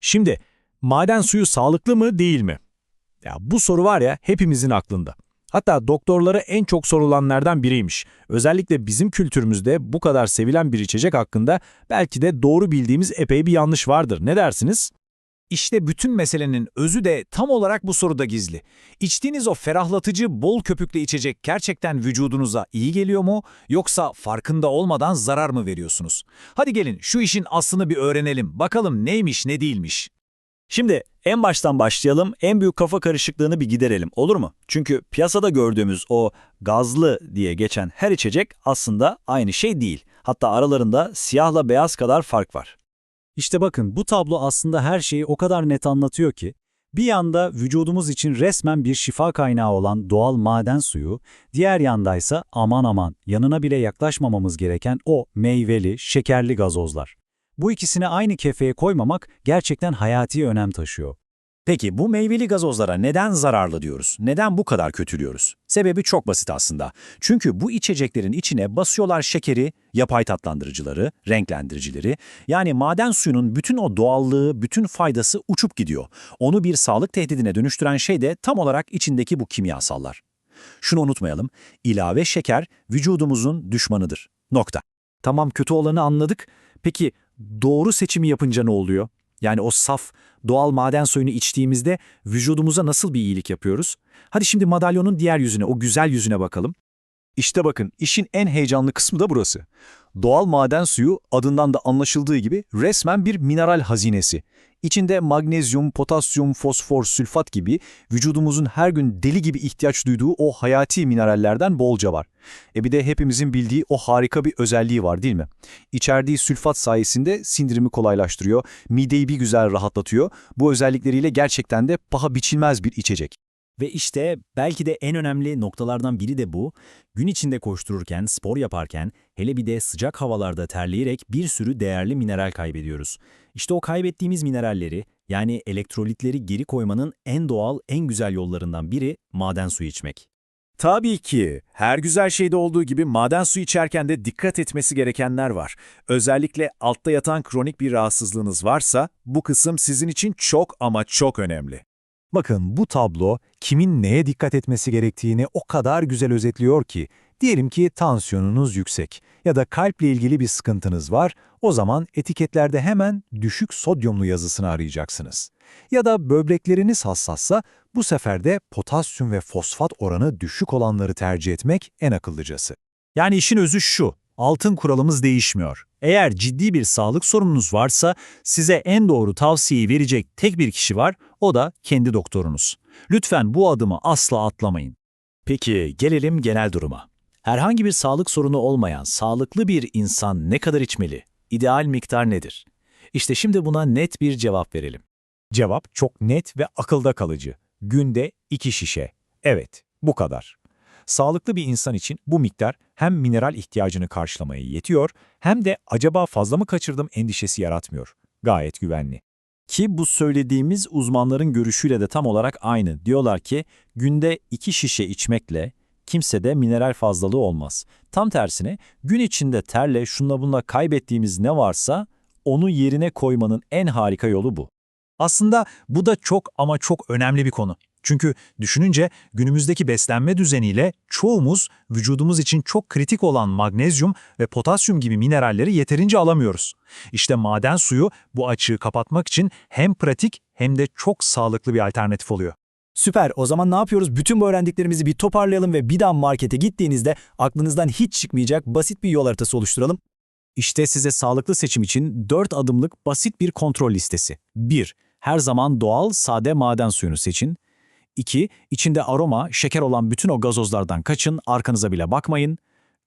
Şimdi maden suyu sağlıklı mı değil mi? Ya bu soru var ya hepimizin aklında. Hatta doktorlara en çok sorulanlardan biriymiş. Özellikle bizim kültürümüzde bu kadar sevilen bir içecek hakkında belki de doğru bildiğimiz epey bir yanlış vardır. Ne dersiniz? İşte bütün meselenin özü de tam olarak bu soruda gizli. İçtiğiniz o ferahlatıcı, bol köpüklü içecek gerçekten vücudunuza iyi geliyor mu yoksa farkında olmadan zarar mı veriyorsunuz? Hadi gelin şu işin aslını bir öğrenelim. Bakalım neymiş ne değilmiş. Şimdi en baştan başlayalım, en büyük kafa karışıklığını bir giderelim, olur mu? Çünkü piyasada gördüğümüz o gazlı diye geçen her içecek aslında aynı şey değil. Hatta aralarında siyahla beyaz kadar fark var. İşte bakın bu tablo aslında her şeyi o kadar net anlatıyor ki, bir yanda vücudumuz için resmen bir şifa kaynağı olan doğal maden suyu, diğer yandaysa aman aman yanına bile yaklaşmamamız gereken o meyveli, şekerli gazozlar. Bu ikisini aynı kefeye koymamak gerçekten hayati önem taşıyor. Peki bu meyveli gazozlara neden zararlı diyoruz? Neden bu kadar kötülüyoruz? Sebebi çok basit aslında. Çünkü bu içeceklerin içine basıyorlar şekeri, yapay tatlandırıcıları, renklendiricileri. Yani maden suyunun bütün o doğallığı, bütün faydası uçup gidiyor. Onu bir sağlık tehdidine dönüştüren şey de tam olarak içindeki bu kimyasallar. Şunu unutmayalım, ilave şeker vücudumuzun düşmanıdır. Nokta. Tamam kötü olanı anladık. Peki doğru seçimi yapınca ne oluyor? Yani o saf, doğal maden suyunu içtiğimizde vücudumuza nasıl bir iyilik yapıyoruz? Hadi şimdi madalyonun diğer yüzüne, o güzel yüzüne bakalım. İşte bakın işin en heyecanlı kısmı da burası. Doğal maden suyu adından da anlaşıldığı gibi resmen bir mineral hazinesi. İçinde magnezyum, potasyum, fosfor, sülfat gibi vücudumuzun her gün deli gibi ihtiyaç duyduğu o hayati minerallerden bolca var. E bir de hepimizin bildiği o harika bir özelliği var değil mi? İçerdiği sülfat sayesinde sindirimi kolaylaştırıyor, mideyi bir güzel rahatlatıyor. Bu özellikleriyle gerçekten de paha biçilmez bir içecek. Ve işte belki de en önemli noktalardan biri de bu. Gün içinde koştururken, spor yaparken, hele bir de sıcak havalarda terleyerek bir sürü değerli mineral kaybediyoruz. İşte o kaybettiğimiz mineralleri, yani elektrolitleri geri koymanın en doğal, en güzel yollarından biri maden suyu içmek. Tabii ki. Her güzel şeyde olduğu gibi maden suyu içerken de dikkat etmesi gerekenler var. Özellikle altta yatan kronik bir rahatsızlığınız varsa bu kısım sizin için çok ama çok önemli. Bakın bu tablo kimin neye dikkat etmesi gerektiğini o kadar güzel özetliyor ki, diyelim ki tansiyonunuz yüksek ya da kalple ilgili bir sıkıntınız var, o zaman etiketlerde hemen düşük sodyumlu yazısını arayacaksınız. Ya da böbrekleriniz hassassa bu sefer de potasyum ve fosfat oranı düşük olanları tercih etmek en akıllıcası. Yani işin özü şu, altın kuralımız değişmiyor. Eğer ciddi bir sağlık sorununuz varsa size en doğru tavsiyeyi verecek tek bir kişi var, o da kendi doktorunuz. Lütfen bu adımı asla atlamayın. Peki gelelim genel duruma. Herhangi bir sağlık sorunu olmayan sağlıklı bir insan ne kadar içmeli? İdeal miktar nedir? İşte şimdi buna net bir cevap verelim. Cevap çok net ve akılda kalıcı. Günde 2 şişe. Evet, bu kadar. Sağlıklı bir insan için bu miktar hem mineral ihtiyacını karşılamaya yetiyor hem de acaba fazla mı kaçırdım endişesi yaratmıyor. Gayet güvenli. Ki bu söylediğimiz uzmanların görüşüyle de tam olarak aynı. Diyorlar ki günde iki şişe içmekle kimsede mineral fazlalığı olmaz. Tam tersine gün içinde terle şunla bunla kaybettiğimiz ne varsa onu yerine koymanın en harika yolu bu. Aslında bu da çok ama çok önemli bir konu. Çünkü düşününce günümüzdeki beslenme düzeniyle çoğumuz vücudumuz için çok kritik olan magnezyum ve potasyum gibi mineralleri yeterince alamıyoruz. İşte maden suyu bu açığı kapatmak için hem pratik hem de çok sağlıklı bir alternatif oluyor. Süper. O zaman ne yapıyoruz? Bütün bu öğrendiklerimizi bir toparlayalım ve bir daha markete gittiğinizde aklınızdan hiç çıkmayacak basit bir yol haritası oluşturalım. İşte size sağlıklı seçim için 4 adımlık basit bir kontrol listesi. 1. Her zaman doğal, sade maden suyunu seçin. 2. İçinde aroma, şeker olan bütün o gazozlardan kaçın, arkanıza bile bakmayın.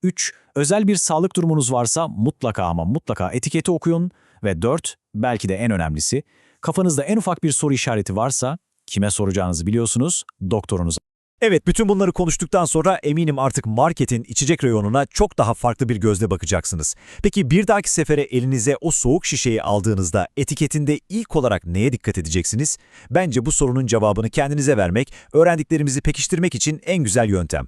3. Özel bir sağlık durumunuz varsa mutlaka ama mutlaka etiketi okuyun. Ve 4. Belki de en önemlisi, kafanızda en ufak bir soru işareti varsa, kime soracağınızı biliyorsunuz, doktorunuza. Evet, bütün bunları konuştuktan sonra eminim artık marketin içecek reyonuna çok daha farklı bir gözle bakacaksınız. Peki bir dahaki sefere elinize o soğuk şişeyi aldığınızda etiketinde ilk olarak neye dikkat edeceksiniz? Bence bu sorunun cevabını kendinize vermek, öğrendiklerimizi pekiştirmek için en güzel yöntem.